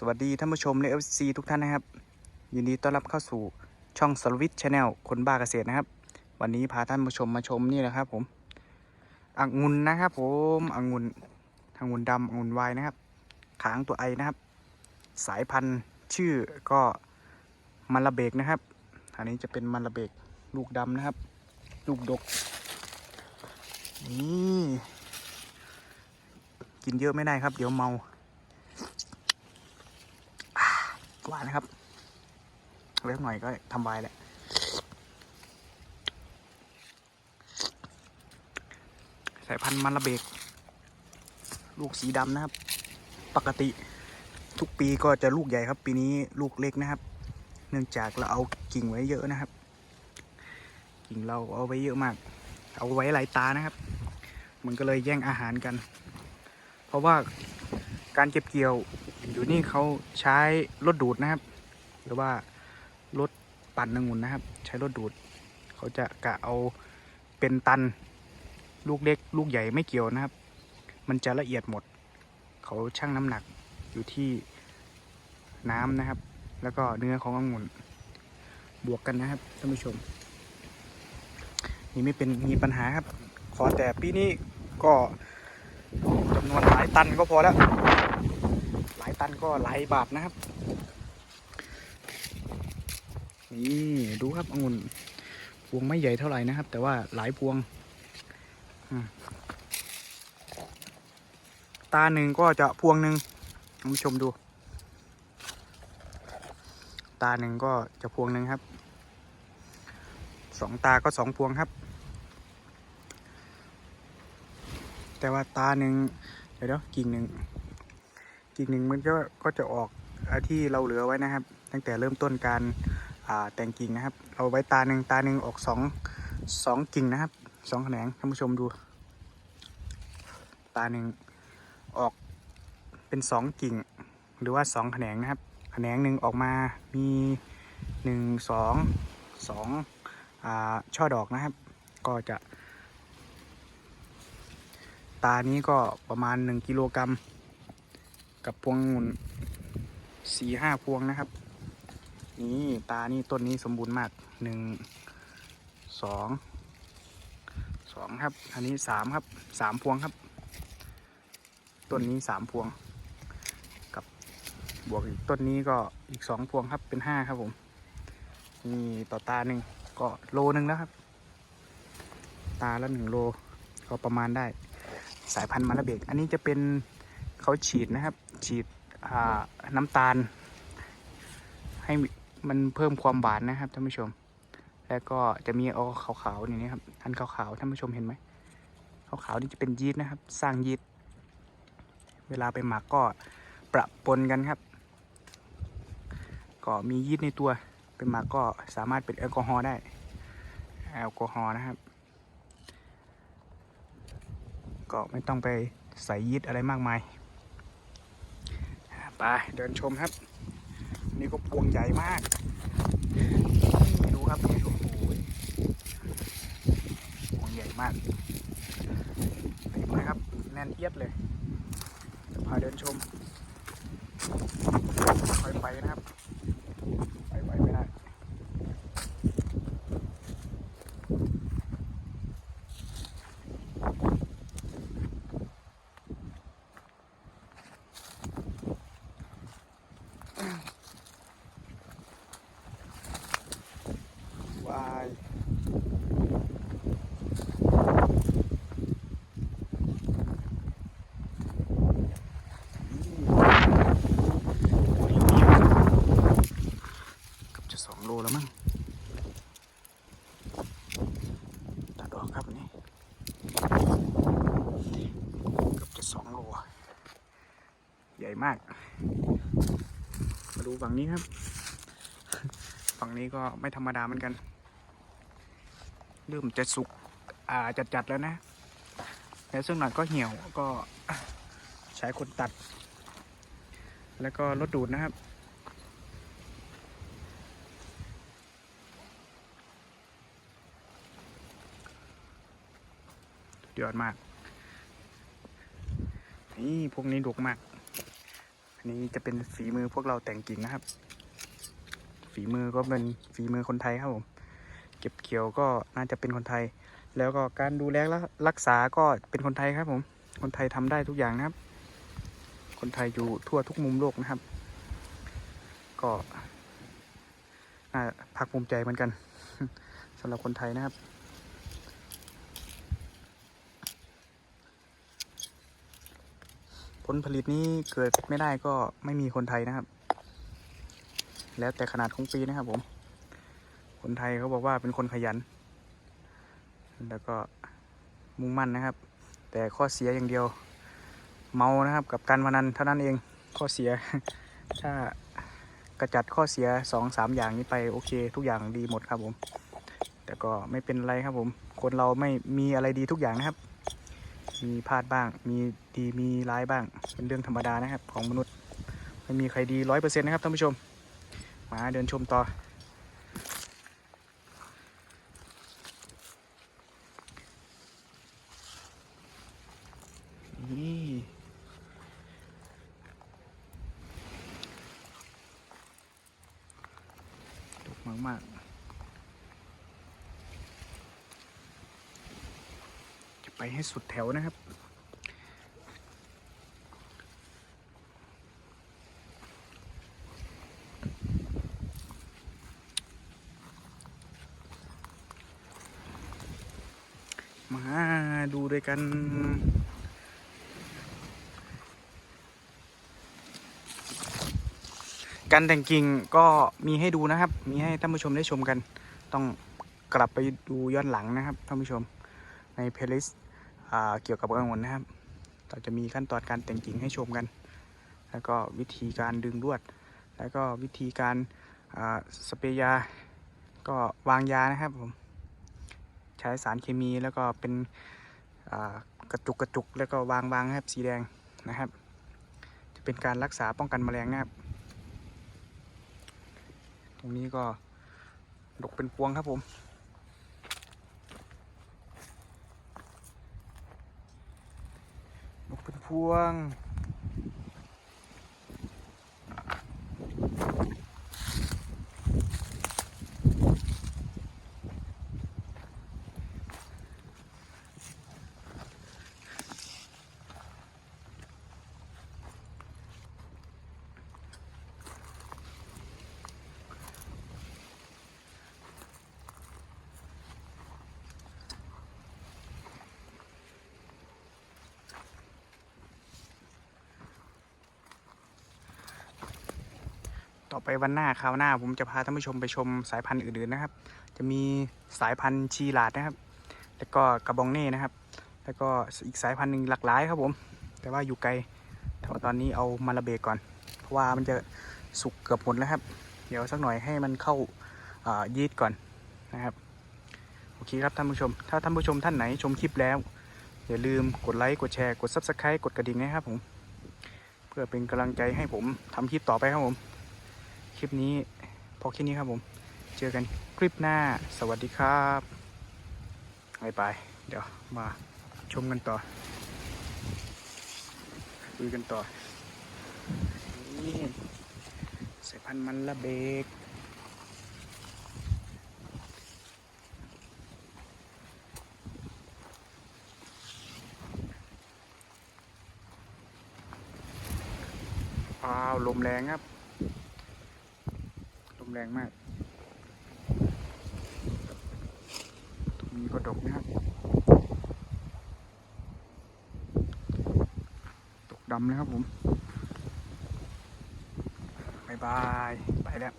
สวัสดีท่านผู้ชมและเอฟซีทุกท่านนะครับ ยินดีต้อนรับเข้าสู่ช่องสลวิทชาแนลคนบ้าเกษตรนะครับ วันนี้พาท่านผู้ชมมาชมนี่แหละครับ ผมองุ่นนะครับ ผมองุ่นองุ่นดำองุ่นวายนะครับขางตัวไอนะครับ สายพันธุ์ชื่อก็มันระเบกนะครับ อันนี้จะเป็นมันระเบกลูกดำนะครับ ลูกดกนี่กินเยอะไม่ได้ครับ เดี๋ยวเมา หวานนะครับเล็กหน่อยก็ทำวายแหละสายพันธุ์มันระเบก ลูกสีดำนะครับ ปกติทุกปีก็จะลูกใหญ่ครับ ปีนี้ลูกเล็กนะครับ เนื่องจากเราเอากิ่งไว้เยอะนะครับ กิ่งเราเอาไว้เยอะมาก เอาไว้หลายตานะครับ มันก็เลยแย่งอาหารกัน เพราะว่า การเก็บเกี่ยว อยู่นี่เขาใช้รถดูดนะครับ หรือว่ารถปั่นองุ่นนะครับ ใช้รถดูด เขาจะกะเอาเป็นตัน ลูกเล็ก ลูกใหญ่ไม่เกี่ยวนะครับ มันจะละเอียดหมด เขาชั่งน้ำหนักอยู่ที่น้ำนะครับ แล้วก็เนื้อขององุ่นบวกกันนะครับท่านผู้ชม นี่ไม่เป็นมีปัญหาครับ ขอแต่ปีนี้ก็จำนวนหลายตันก็พอแล้ว ตันก็หลายบาทนะครับ นี่ดูครับองุ่นพวงไม่ใหญ่เท่าไหร่นะครับ แต่ว่าหลายพวง ตาหนึ่งก็จะพวงหนึ่งท่านผู้ชมดู ตาหนึ่งก็จะพวงหนึ่งครับสองตาก็สองพวงครับ แต่ว่าตาหนึ่งเดี๋ยวเดี๋ยวกิ่งหนึ่ง กิ่งหนึ่งมันก็ก็จะออกที่เราเหลือไว้นะครับ ตั้งแต่เริ่มต้นการาแต่งกิ่งนะครับ เราไว้ตาหนึ่งตาหนึ่งออกสองสองกิ่งนะครับสองแขนงท่านผู้ชมดู ตาหนึ่งออกเป็นสองกิ่ง หรือว่าสองแขนงนะครับ แขนงหนึ่งออกมามีหนึ่งสองสองช่อดอกนะครับ ก็จะ ตานี้ก็ประมาณหนึ่งกิโลกรัม กับพวงุ่นสี่ห้าพวงนะครับ นี่ตานี่ต้นนี้สมบูรณ์มากหนึ่งสองสองครับ อันนี้สามครับสามพวงครับ ต้นนี้สามพวง กับบวกอีกต้นนี้ก็อีกสองพวงครับเป็นห้าครับผมนี่ต่อตาหนึ่งก็โลหนึ่งแล้วครับ ตาละหนึ่งโลก็ประมาณได้สายพันธุ์มาราเบก อันนี้จะเป็นเขาฉีดนะครับ ฉีดน้ำตาล ให้มันเพิ่มความหวานนะครับท่านผู้ชม แล้วก็จะมีเอาขาวๆอย่างนี้ครับอันขาวๆท่านผู้ชมเห็นไหมขาวๆนี่จะเป็นยีสต์นะครับ สร้างยีสต์เวลาไปหมักก็ประปนกันครับ ก็มียีสต์ในตัวไปหมักก็สามารถเป็นแอลกอฮอล์ได้ แอลกอฮอล์นะครับ ก็ไม่ต้องไปใส่ยีสต์อะไรมากมาย ไปเดินชมครับ นี่ก็พวงใหญ่มาก ดูครับนี่โอ้โหพวงใหญ่มากเต็มเลยครับ แน่นเอียดเลยพาเดินชมค่อยไปนะครับ ไปไหวไม่ได้ วายเกือบจะสองโลแล้วมั้งตัดออกครับนี่เกื ใหญ่มาก มาดูฝั่งนี้ครับ ฝั่งนี้ก็ไม่ธรรมดาเหมือนกัน เริ่มจะสุกอ่าจัดๆแล้วนะแล้วซึ่งหน่อยก็เหี่ยวก็ใช้คนตัด แล้วก็รถดูดนะครับยอดมาก นี่พวกนี้ดกมาก อันนี้จะเป็นฝีมือพวกเราแต่งกิ่งนะครับ ฝีมือก็เป็นฝีมือคนไทยครับผม เก็บเกี่ยวก็น่าจะเป็นคนไทย แล้วก็การดูแลและรักษาก็เป็นคนไทยครับผม คนไทยทำได้ทุกอย่างนะครับ คนไทยอยู่ทั่วทุกมุมโลกนะครับ ก็น่าภาคภูมิใจเหมือนกันสำหรับคนไทยนะครับ ผลผลิตนี้เกิดไม่ได้ก็ไม่มีคนไทยนะครับ แล้วแต่ขนาดของปีนะครับผม คนไทยเขาบอกว่าเป็นคนขยัน แล้วก็มุ่งมั่นนะครับ แต่ข้อเสียอย่างเดียว เมานะครับ กับการพนันเท่านั้นเองข้อเสีย ถ้ากระจัดข้อเสียสองสามอย่างนี้ไปโอเค ทุกอย่างดีหมดครับผม แต่ก็ไม่เป็นไรครับผม คนเราไม่มีอะไรดีทุกอย่างนะครับ มีพลาดบ้าง มีดีมีร้ายบ้าง เป็นเรื่องธรรมดานะครับ ของมนุษย์ ไม่มีใครดีร้อยเปอร์เซ็นต์นะครับท่านผู้ชม มาเดินชมต่อ นี่ดกมากมากๆจะไป ให้สุดแถวนะครับ มาดูด้วยกันการแต่งกิ่งก็มีให้ดูนะครับ มีให้ท่านผู้ชมได้ชมกัน ต้องกลับไปดูย้อนหลังนะครับท่านผู้ชมในเพลย์ลิสต์ เกี่ยวกับองุ่นนะครับ เราจะมีขั้นตอนการแต่งกิ่งให้ชมกัน แล้วก็วิธีการดึงลวด แล้วก็วิธีการสเปรย์ยา ก็วางยานะครับผม ใช้สารเคมีแล้วก็เป็นกระจุกกระจุกแล้วก็วางวางครับสีแดงนะครับ จะเป็นการรักษาป้องกันแมลงนะครับ ตรงนี้ก็ดกเป็นพวงครับผม ดกเป็น พวง ต่อไปวันหน้าคราวหน้า ผมจะพาท่านผู้ชมไปชมสายพันธุ์อื่นๆนะครับ จะมีสายพันธุ์ชีลาดนะครับ แล้วก็กระบองเน่นะครับ แล้วก็อีกสายพันธุ์หนึ่งหลากหลายครับผม แต่ว่าอยู่ไกลแต่ว่าตอนนี้เอามาระเบก่อน เพราะว่ามันจะสุกเกือบหมดแล้วครับ เดี๋ยวสักหน่อยให้มันเข้าายีสต์ก่อนนะครับ โอเคครับท่านผู้ชม ถ้าท่านผู้ชมท่านไหนชมคลิปแล้ว อย่าลืมกดไลค์กดแชร์กด Subscribe กดกระดิ่งนะครับผม เพื่อเป็นกำลังใจให้ผมทำคลิปต่อไปครับผม คลิปนี้พอแค่นี้ครับผม เจอกันคลิปหน้า สวัสดีครับบายบายเดี๋ยวมาชมกันต่อคุยกันต่อ นี่สายพันธุ์มันละเบกอ้าว ลมแรงครับ มแรงมาก ตรงนี้ก็ดกนะครับ ตกดำเลยครับผมบายบาย ไปแล้ว